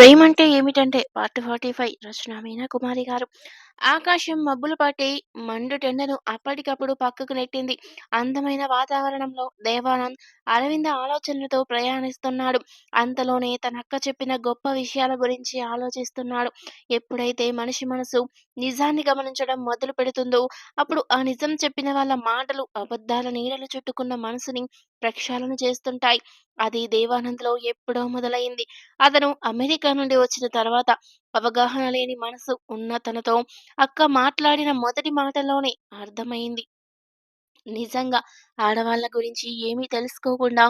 ప్రేమంటే ఏమిటంటే పార్ట్ 45 రచన మీనా కుమారి గారు. ఆకాశం మబ్బులు పట్టి మండుటెండను అప్పటికప్పుడు పక్కకు నెట్టింది. అందమైన వాతావరణంలో దేవానంద్ అరవింద ఆలోచనలతో ప్రయాణిస్తున్నాడు. అంతలోనే తనక్క చెప్పిన గొప్ప విషయాల గురించి ఆలోచిస్తున్నాడు. ఎప్పుడైతే మనిషి మనసు నిజాన్ని గమనించడం మొదలు పెడుతుందో అప్పుడు ఆ నిజం చెప్పిన వాళ్ళ మాటలు అబద్ధాల నీడలు చుట్టుకున్న మనసుని ప్రక్షాళన చేస్తుంటాయి. అది దేవానంద్‌లో ఎప్పుడో మొదలైంది. అతను అమెరికా నుండి వచ్చిన తర్వాత అవగాహన లేని మనసు ఉన్న తనతో అక్క మాట్లాడిన మొదటి మాటలోనే అర్థమైంది. నిజంగా ఆడవాళ్ళ గురించి ఏమీ తెలుసుకోకుండా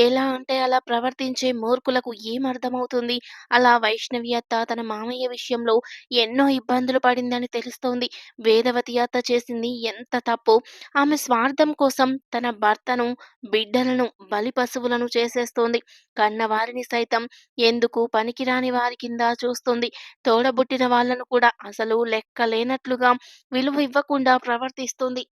ఎలా అంటే అలా ప్రవర్తించే మూర్ఖులకు ఏం అర్థమవుతుంది? అలా వైష్ణవి అత్త తన మామయ్య విషయంలో ఎన్నో ఇబ్బందులు పడిందని తెలుస్తోంది. వేదవతి అత్త చేసింది ఎంత తప్పు ఆమె స్వార్థం కోసం తన భర్తను, బిడ్డలను బలి పశువులను చేసేస్తోంది. కన్నవారిని సైతం ఎందుకు పనికిరాని వారి కింద చూస్తుంది. తోడబుట్టిన వాళ్ళను కూడా అసలు లెక్క లేనట్లుగా విలువ ఇవ్వకుండా ప్రవర్తిస్తుంది.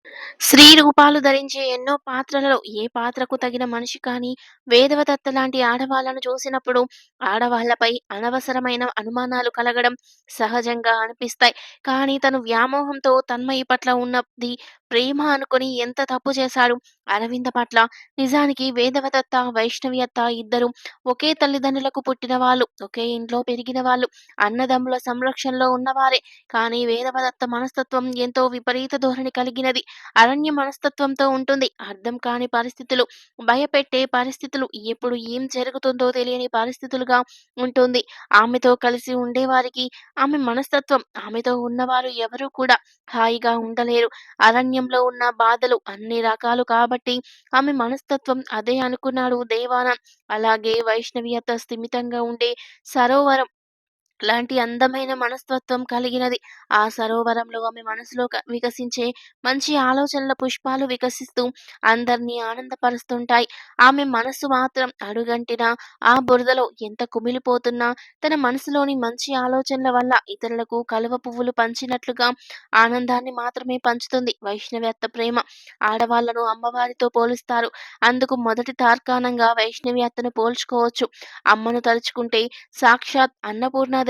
స్త్రీ రూపాలు ధరించే ఎన్నో పాత్రలలో ఏ పాత్రకు తగిన మనిషి కానీ వేదవదత్త లాంటి ఆడవాళ్ళను చూసినప్పుడు ఆడవాళ్ళపై అనవసరమైన అనుమానాలు కలగడం సహజంగా అనిపిస్తాయి. కానీ తను వ్యామోహంతో తన్మయి పట్ల ఉన్నది ప్రేమ అనుకుని ఎంత తప్పు చేశారు అరవింద పట్ల. నిజానికి వేదవదత్త, వైష్ణవియత్త ఇద్దరు ఒకే తల్లిదండ్రులకు పుట్టిన వాళ్ళు. ఒకే ఇంట్లో పెరిగిన వాళ్ళు. అన్నదమ్ముల సంరక్షణలో ఉన్నవారే. కానీ వేదవదత్త మనస్తత్వం ఎంతో విపరీత ధోరణి కలిగినది. అరణ్య మనస్తత్వంతో ఉంటుంది. అర్థం కాని పరిస్థితులు, భయపెట్టే పరిస్థితులు, ఎప్పుడు ఏం జరుగుతుందో తెలియని పరిస్థితులుగా ఉంటుంది. ఆమెతో కలిసి ఉండేవారికి ఆమె మనస్తత్వం ఆమెతో ఉన్నవారు ఎవరూ కూడా హాయిగా ఉండలేరు. హృదయంలో ఉన్న బాధలు అన్ని రకాలు కాబట్టి ఆమె మనస్తత్వం అదే అనుకున్నాడు దేవాన. అలాగే వైష్ణవి అత స్థిమితంగా ఉండే సరోవరం లాంటి అందమైన మనస్తత్వం కలిగినది. ఆ సరోవరంలో ఆమె మనసులో వికసించే మంచి ఆలోచనల పుష్పాలు వికసిస్తూ అందరినీ ఆనందపరుస్తుంటాయి. ఆమె మనసు మాత్రం అడుగంటిన ఆ బురదలో ఎంత కుమిలిపోతున్నా తన మనసులోని మంచి ఆలోచనల వల్ల ఇతరులకు కలువ పువ్వులు పంచినట్లుగా ఆనందాన్ని మాత్రమే పంచుతుంది వైష్ణవ్యత్త ప్రేమ. ఆడవాళ్ళను అమ్మవారితో పోలుస్తారు. అందుకు మొదటి తార్కాణంగా వైష్ణవ్యత్తను పోల్చుకోవచ్చు. అమ్మను తలుచుకుంటే సాక్షాత్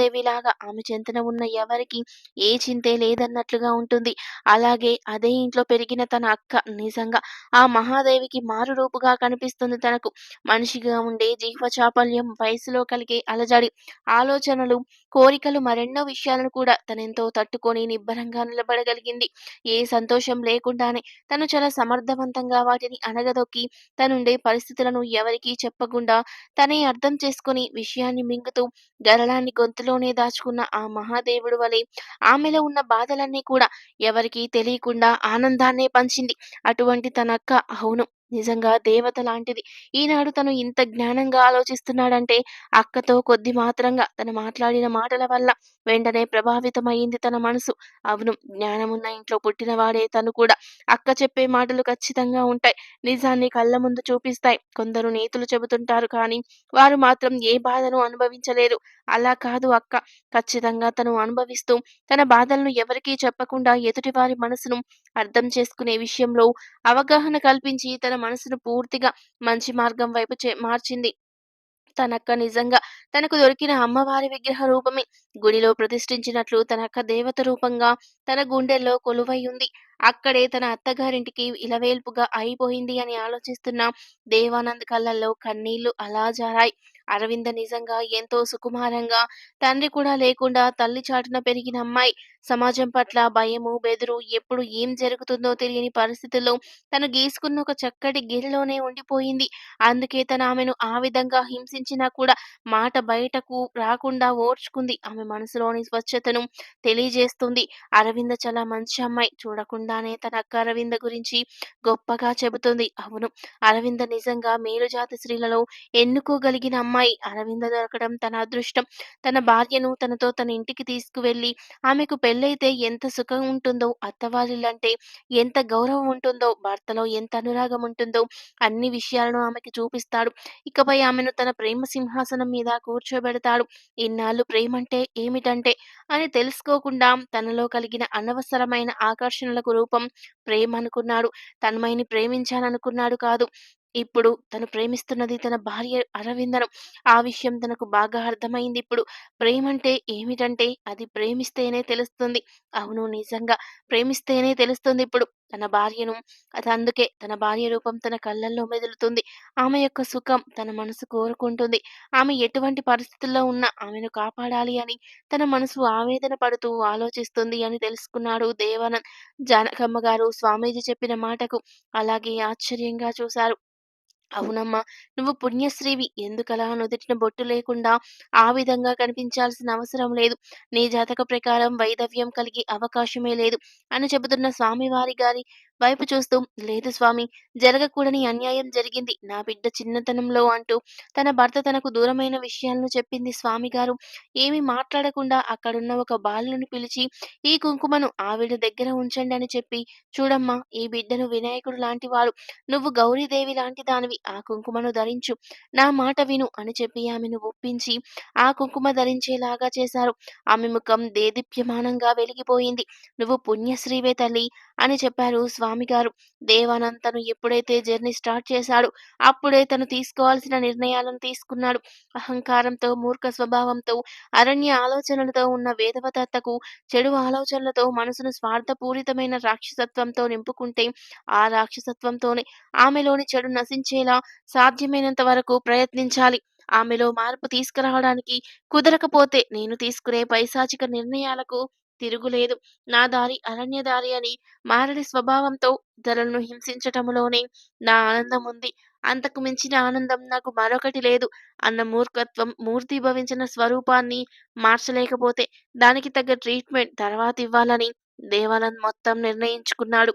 అన్నపూర్ణాదేవిలాగా ఆమె చెంతన ఉన్న ఎవరికి ఏ చింతే లేదన్నట్లుగా ఉంటుంది. అలాగే అదే ఇంట్లో పెరిగిన తన అక్క నిజంగా ఆ మహాదేవికి మారురూపుగా కనిపిస్తుంది తనకు. మనిషిగా ఉండే జీవచాపల్యం, వయసులో కలిగే అలజడి, ఆలోచనలు, కోరికలు మరెన్నో విషయాలను కూడా తనెంతో తట్టుకొని నిబ్బరంగా నిలబడగలిగింది. ఏ సంతోషం లేకుండానే తను చాలా సమర్థవంతంగా వాటిని అణగదొక్కి తనుండే పరిస్థితులను ఎవరికీ చెప్పకుండా తనే అర్థం చేసుకొని విషయాన్ని మింగుతూ గరళాన్ని గొంతులోనే దాచుకున్న ఆ మహాదేవుడు వలె ఆమెలో ఉన్న బాధలన్నీ కూడా ఎవరికీ తెలియకుండా ఆనందాన్నే పంచింది. అటువంటి తనక్క అవును నిజంగా దేవత లాంటిది. ఈనాడు తను ఇంత జ్ఞానంగా ఆలోచిస్తున్నాడంటే అక్కతో కొద్ది మాత్రంగా తను మాట్లాడిన మాటల వల్ల వెంటనే ప్రభావితమయింది తన మనసు. అవును జ్ఞానమున్న ఇంట్లో పుట్టినవాడే తను కూడా. అక్క చెప్పే మాటలు ఖచ్చితంగా ఉంటాయి. నిజాన్ని కళ్ళ ముందు చూపిస్తాయి. కొందరు నీతులు చెబుతుంటారు కానీ వారు మాత్రం ఏ బాధను అనుభవించలేరు. అలా కాదు అక్క. ఖచ్చితంగా తను అనుభవిస్తూ తన బాధలను ఎవరికీ చెప్పకుండా ఎదుటివారి మనసును అర్థం చేసుకునే విషయంలో అవగాహన కల్పించి తన మనసును పూర్తిగా మంచి మార్గం వైపు మార్చింది. తనక్క నిజంగా తనకు దొరికిన అమ్మవారి విగ్రహ రూపమే. గుడిలో ప్రతిష్ఠించినట్లు తనక్క దేవత రూపంగా తన గుండెల్లో కొలువై ఉంది. అక్కడే తన అత్తగారింటికి ఇలవేల్పుగా అయిపోయింది అని ఆలోచిస్తున్న దేవానంద్ కళ్ళల్లో కన్నీళ్ళు అలా జారాయి. అరవింద నిజంగా ఎంతో సుకుమారంగా తండ్రి కూడా లేకుండా తల్లి చాటున పెరిగిన అమ్మాయి. సమాజం పట్ల భయము, బెదురు ఎప్పుడు ఏం జరుగుతుందో తెలియని పరిస్థితుల్లో తను గీసుకున్న ఒక చక్కటి గిరిలోనే ఉండిపోయింది. అందుకే తను ఆమెను ఆ విధంగా హింసించినా కూడా మాట బయటకు రాకుండా ఓర్చుకుంది. ఆమె మనసులోని స్వచ్ఛతను తెలియజేస్తుంది. అరవింద చాలా మంచి అమ్మాయి. చూడకుండానే తన అక్క అరవింద గురించి గొప్పగా చెబుతుంది. అవును అరవింద నిజంగా మేలుజాతి స్త్రీలలో ఎన్నుకోగలిగిన అమ్మాయి. అరవింద దొరకడం తన అదృష్టం. తన భార్యను తనతో తన ఇంటికి తీసుకువెళ్ళి ఆమెకు పెళ్ళైతే ఎంత సుఖం ఉంటుందో, అత్తవారిల్లంటే ఎంత గౌరవం ఉంటుందో, భర్తలో ఎంత అనురాగం ఉంటుందో అన్ని విషయాలను ఆమెకి చూపిస్తాడు. ఇకపై ఆమెను తన ప్రేమ సింహాసనం మీద కూర్చోబెడతాడు. ఇన్నాళ్ళు ప్రేమంటే ఏమిటంటే అని తెలుసుకోకుండా తనలో కలిగిన అనవసరమైన ఆకర్షణలకు రూపం ప్రేమ అనుకున్నాడు తన్మయిని ప్రేమించాననుకున్నాడు కాదు. ఇప్పుడు తను ప్రేమిస్తున్నది తన భార్య అరవిందను. ఆ విషయం తనకు బాగా అర్థమైంది ఇప్పుడు ప్రేమ ప్రేమంటే ఏమిటంటే అది ప్రేమిస్తేనే తెలుస్తుంది. అవును నిజంగా ప్రేమిస్తేనే తెలుస్తుంది ఇప్పుడు తన భార్యను అది అందుకే తన భార్య రూపం తన కళ్ళల్లో మెదులుతుంది. ఆమె యొక్క సుఖం తన మనసు కోరుకుంటుంది. ఆమె ఎటువంటి పరిస్థితుల్లో ఉన్నా ఆమెను కాపాడాలి అని తన మనసు ఆవేదన పడుతూ ఆలోచిస్తుంది అని తెలుసుకున్నాడు దేవానంద్. జానకమ్మ గారు స్వామీజీ చెప్పిన మాటకు అలాగే ఆశ్చర్యంగా చూశారు. అవునమ్మా! నువ్వు పుణ్యశ్రీవి. ఎందుకలా నుదుటిన బొట్టు లేకుండా ఆ విధంగా కనిపించాల్సిన అవసరం లేదు. నీ జాతక ప్రకారం వైధవ్యం కలిగి అవకాశమే లేదు అని చెబుతున్న స్వామివారి గారి వైపు చూస్తూ లేదు స్వామి జరగకూడని అన్యాయం జరిగింది నా బిడ్డ చిన్నతనంలో అంటూ తన భర్త తనకు దూరమైన విషయాలను చెప్పింది స్వామిగారు. ఏమీ మాట్లాడకుండా అక్కడున్న ఒక బాలుని పిలిచి ఈ కుంకుమను ఆవిడ దగ్గర ఉంచండి అని చెప్పి చూడమ్మా ఈ బిడ్డను వినాయకుడు లాంటి వాడు నువ్వు గౌరీదేవి లాంటి దానివి. ఆ కుంకుమను ధరించు. నా మాట విను అని చెప్పి ఆమెను ఒప్పించి ఆ కుంకుమ ధరించేలాగా చేశారు. ఆమె ముఖం దేదీప్యమానంగా వెలిగిపోయింది. నువ్వు పుణ్యశ్రీవే తల్లి అని చెప్పారు స్వామిగారు. దేవానంద్ ఎప్పుడైతే జర్నీ స్టార్ట్ చేశాడు అప్పుడే తను తీసుకోవాల్సిన నిర్ణయాలను తీసుకున్నాడు. అహంకారంతో, మూర్ఖ స్వభావంతో, అరణ్య ఆలోచనలతో ఉన్న వేదవదత్తకు చెడు ఆలోచనలతో మనసును స్వార్థపూరితమైన రాక్షసత్వంతో నింపుకుంటే ఆ రాక్షసత్వంతోనే ఆమెలోని చెడు నశించేలా సాధ్యమైనంత వరకు ప్రయత్నించాలి. ఆమెలో మార్పు తీసుకురావడానికి కుదరకపోతే నేను తీసుకునే పైశాచిక నిర్ణయాలకు తిరుగులేదు. నా దారి అరణ్య దారి అని మారడి స్వభావంతో ఇతరులను హింసించటములోనే నా ఆనందం ఉంది. అంతకు మించిన ఆనందం నాకు మరొకటి లేదు అన్న మూర్ఖత్వం మూర్తిభవించిన స్వరూపాన్ని మార్చలేకపోతే దానికి తగ్గ ట్రీట్మెంట్ తర్వాత ఇవ్వాలని దేవానంద్ మొత్తం నిర్ణయించుకున్నాడు.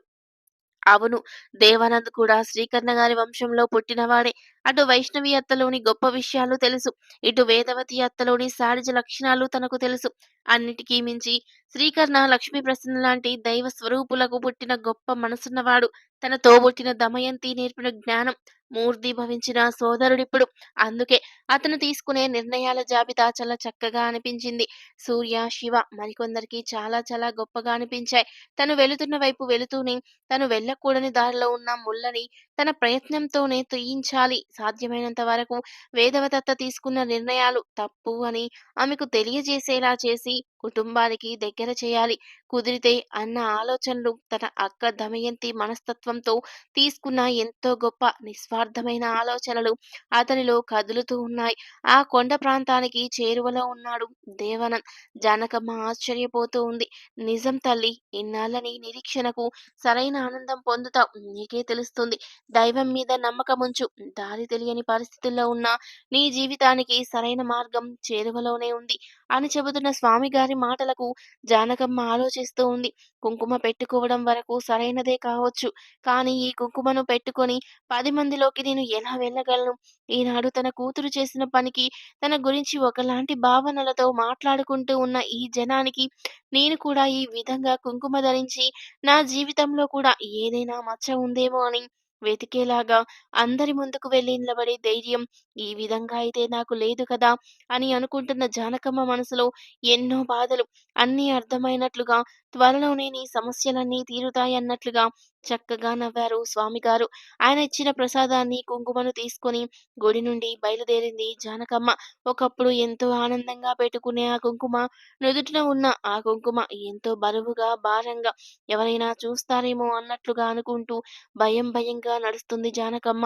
అవును. దేవానంద్ కూడా శ్రీకర్ణ గారి వంశంలో పుట్టినవాడే. అటు వైష్ణవి అత్తలోని గొప్ప విషయాలు తెలుసు. ఇటు వేదవతి అత్తలోని సారిజ లక్షణాలు తనకు తెలుసు. అన్నిటికీ మించి శ్రీకర్ణ లక్ష్మీప్రసన్న లాంటి దైవ స్వరూపులకు పుట్టిన గొప్ప మనసున్నవాడు. తన తోబుట్టిన దమయంతి నేర్పిన జ్ఞానం మూర్తి భవించిన సోదరుడిప్పుడు. అందుకే అతను తీసుకునే నిర్ణయాల జాబితా చాలా చక్కగా అనిపించింది. సూర్య, శివ మరికొందరికి చాలా చాలా గొప్పగా అనిపించాయి. తను వెళుతున్న వైపు వెళుతూనే తను వెళ్ళకూడని దారిలో ఉన్న ముళ్ళని తన ప్రయత్నంతోనే తీయించాలి. సాధ్యమైనంత వరకు వేదవదత్త తీసుకున్న నిర్ణయాలు తప్పు అని ఆమెకు తెలియజేసేలా చేసి కుటుంబానికి దగ్గర చేయాలి. కుదిరితే అన్న ఆలోచనలు తన అక్క దమయంతి మనస్తత్వంతో తీసుకున్న ఎంతో గొప్ప నిస్వార్థమైన ఆలోచనలు అతనిలో కదులుతూ ఉన్నాయి. ఆ కొండ ప్రాంతానికి చేరువలో ఉన్నాడు దేవనంద్ జానకమ్మ ఆశ్చర్యపోతూ ఉంది. నిజం తల్లి ఇన్నాళ్ళని నిరీక్షణకు సరైన ఆనందం పొందుతావు. నీకే తెలుస్తుంది. దైవం మీద నమ్మకముంచు. దారి తెలియని పరిస్థితుల్లో ఉన్న నీ జీవితానికి సరైన మార్గం చేరువలోనే ఉంది అని చెబుతున్న స్వామిగారి మాటలకు జానకమ్మ ఆలోచిస్తూ ఉంది. కుంకుమ పెట్టుకోవడం వరకు సరైనదే కావచ్చు. కానీ ఈ కుంకుమను పెట్టుకొని పది మందిలోకి నేను ఎలా వెళ్ళగలను? ఈనాడు తన కూతురు చేసిన పనికి తన గురించి ఒకలాంటి భావనలతో మాట్లాడుకుంటూ ఉన్న ఈ జనానికి నేను కూడా ఈ విధంగా కుంకుమ ధరించి నా జీవితంలో కూడా ఏదైనా మచ్చ ఉందేమో అని వెతికేలాగా అందరి ముందుకు వెళ్ళి నిలబడే ధైర్యం ఈ విధంగా అయితే నాకు లేదు కదా అని అనుకుంటున్న జానకమ్మ మనసులో ఎన్నో బాధలు అన్నీ అర్థమైనట్లుగా త్వరలోనే నీ సమస్యలన్నీ తీరుతాయన్నట్లుగా చక్కగా నవ్వారు స్వామిగారు. ఆయన ఇచ్చిన ప్రసాదాన్ని కుంకుమను తీసుకొని గుడి నుండి బయలుదేరింది జానకమ్మ. ఒకప్పుడు ఎంతో ఆనందంగా పెట్టుకునే ఆ కుంకుమ నుదుటిన ఉన్న ఆ కుంకుమ ఎంతో బరువుగా, భారంగా ఎవరైనా చూస్తారేమో అన్నట్లుగా అనుకుంటూ భయం భయంగా నడుస్తుంది జానకమ్మ.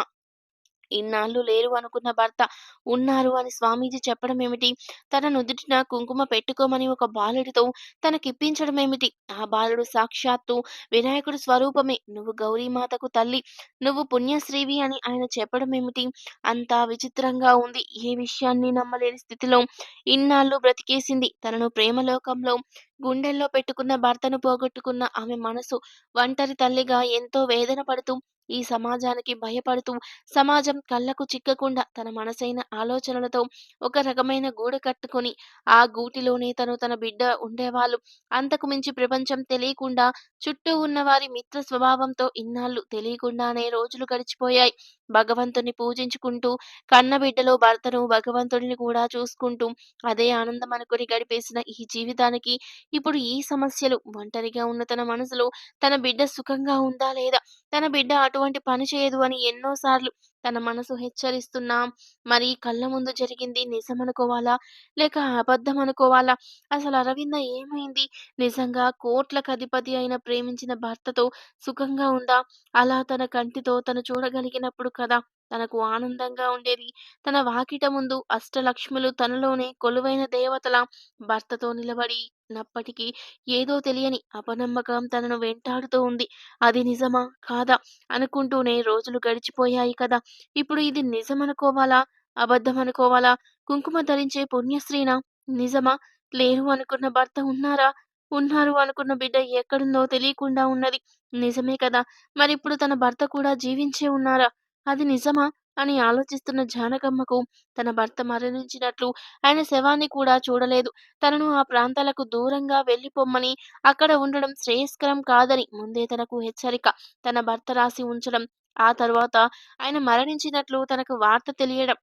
ఇన్నాళ్ళు లేరు అనుకున్న భర్త ఉన్నారు అని స్వామీజీ చెప్పడమేమిటి? తన నుదుటిన కుంకుమ పెట్టుకోమని ఒక బాలుడితో తనకిప్పించడం ఏమిటి ఆ బాలుడు సాక్షాత్తు వినాయకుడి స్వరూపమే. నువ్వు గౌరీమాతకు తల్లి. నువ్వు పుణ్యశ్రీవి అని ఆయన చెప్పడం ఏమిటి అంతా విచిత్రంగా ఉంది. ఏ విషయాన్ని నమ్మలేని స్థితిలో ఇన్నాళ్ళు బ్రతికేసింది. తనను ప్రేమలోకంలో గుండెల్లో పెట్టుకున్న భర్తను పోగొట్టుకున్న ఆమె మనసు ఒంటరి తల్లిగా ఎంతో వేదన పడుతూ ఈ సమాజానికి భయపడుతూ సమాజం కళ్ళకు చిక్కకుండా తన మనసైన ఆలోచనలతో ఒక రకమైన గూడు కట్టుకొని ఆ గూటిలోనే తను తన బిడ్డ ఉండేవాళ్ళు. అంతకు మించి ప్రపంచం తెలియకుండా చుట్టూ ఉన్న వారి మిత్ర స్వభావంతో ఇన్నాళ్ళు తెలియకుండానే రోజులు గడిచిపోయాయి. భగవంతుని పూజించుకుంటూ కన్నబిడ్డలో భర్తను, భగవంతుడిని కూడా చూసుకుంటూ అదే ఆనందం అనుకుని గడిపేసిన ఈ జీవితానికి ఇప్పుడు ఈ సమస్యలు. ఒంటరిగా ఉన్న తన మనసులో తన బిడ్డ సుఖంగా ఉందా లేదా? తన బిడ్డ అటువంటి పని చేయదు అని ఎన్నోసార్లు తన మనసు హెచ్చరిస్తున్నా మరి కళ్ళ ముందు జరిగింది నిజం అనుకోవాలా లేక అబద్ధం అనుకోవాలా? అసలు అరవింద ఏమైంది? నిజంగా కోట్లకు అధిపతి అయిన ప్రేమించిన భర్తతో సుఖంగా ఉందా? అలా తన కంటితో తను చూడగలిగినప్పుడు కదా తనకు ఆనందంగా ఉండేది. తన వాకిట ముందు అష్టలక్ష్ములు తనలోనే కొలువైన దేవతల భర్తతో నిలబడినప్పటికీ ఏదో తెలియని అపనమ్మకం తనను వెంటాడుతూ ఉంది. అది నిజమా? కాదా? అనుకుంటూనే రోజులు గడిచిపోయాయి కదా! ఇప్పుడు ఇది నిజమనుకోవాలా? అబద్ధమనుకోవాలా? కుంకుమ ధరించే పుణ్యశ్రీన నిజమా? లేరు అనుకున్న భర్త ఉన్నారా? ఉన్నారు అనుకున్న బిడ్డ ఎక్కడుందో తెలియకుండా ఉన్నది. నిజమే కదా! మరిప్పుడు తన భర్త కూడా జీవించే ఉన్నారా? అది నిజమా? అని ఆలోచిస్తున్న జానకమ్మకు తన భర్త మరణించినట్లు, ఆయన శవాన్ని కూడా చూడలేదు. తనను ఆ ప్రాంతాలకు దూరంగా వెళ్ళిపొమ్మని, అక్కడ ఉండడం శ్రేయస్కరం కాదని ముందే తనకు హెచ్చరిక. తన భర్త రాసి ఉంచడం, ఆ తర్వాత ఆయన మరణించినట్లు తనకు వార్త తెలియడం.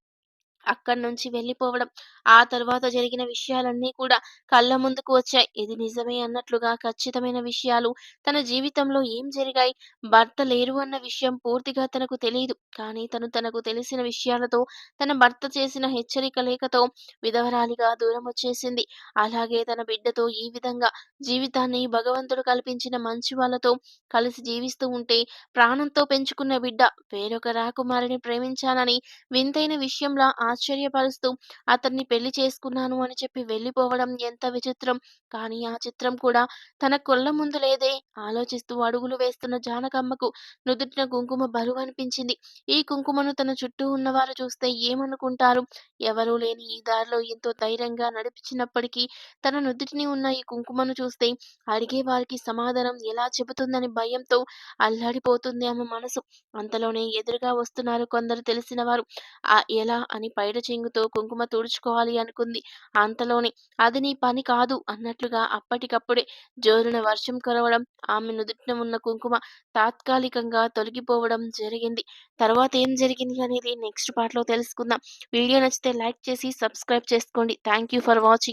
అక్కడి నుంచి వెళ్ళిపోవడం. ఆ తర్వాత జరిగిన విషయాలన్నీ కూడా కళ్ళ ముందుకు వచ్చాయి. ఇది నిజమే అన్నట్లుగా ఖచ్చితమైన విషయాలు తన జీవితంలో ఏం జరిగాయి? భర్త లేరు అన్న విషయం పూర్తిగా తనకు తెలియదు కానీ తను తనకు తెలిసిన విషయాలతో, తన భర్త చేసిన హెచ్చరిక లేఖతో విధవరాలిగా దూరం వచ్చేసింది అలాగే తన బిడ్డతో ఈ విధంగా జీవితాన్ని భగవంతుడు కల్పించిన మంచి వాళ్ళతో కలిసి జీవిస్తూ ఉంటే, ప్రాణంతో పెంచుకున్న బిడ్డ వేరొక రాకుమారిని ప్రేమించానని వింతైన విషయంలా ఆశ్చర్యపరుస్తూ అతన్ని పెళ్ళి చేసుకున్నాను అని చెప్పి వెళ్ళిపోవడం ఎంత విచిత్రం. కానీ ఆ చిత్రం కూడా తన కొల్ల ముందు లేదే. ఆలోచిస్తూ అడుగులు వేస్తున్న జానకమ్మకు నుదుటిన కుంకుమ బరువు అనిపించింది ఈ కుంకుమను తన చుట్టూ ఉన్నవారు చూస్తే ఏమనుకుంటారు? ఎవరూ లేని ఈ దారిలో ఎంతో ధైర్యంగా నడిపించినప్పటికీ తన నుదుటిని ఉన్న ఈ కుంకుమను చూస్తే అడిగే వారికి సమాధానం ఎలా చెబుతుందని భయంతో అల్లాడిపోతుంది ఆమె మనసు. అంతలోనే ఎదురుగా వస్తున్నారు కొందరు తెలిసినవారు. ఆ ఎలా అని పైట చెంగుతో కుంకుమ తుడుచుకోవాలి అనుకుంది. అంతలోనే అది నీ పని కాదు అన్నట్లుగా అప్పటికప్పుడే జోరున వర్షం కురవడం, ఆమె నుదుటిన ఉన్న కుంకుమ తాత్కాలికంగా తొలగిపోవడం జరిగింది. తర్వాత ఏం జరిగింది అనేది నెక్స్ట్ పార్ట్‌లో తెలుసుకుందాం. వీడియో నచ్చితే లైక్ చేసి సబ్స్క్రైబ్ చేసుకోండి. Thank you for watching.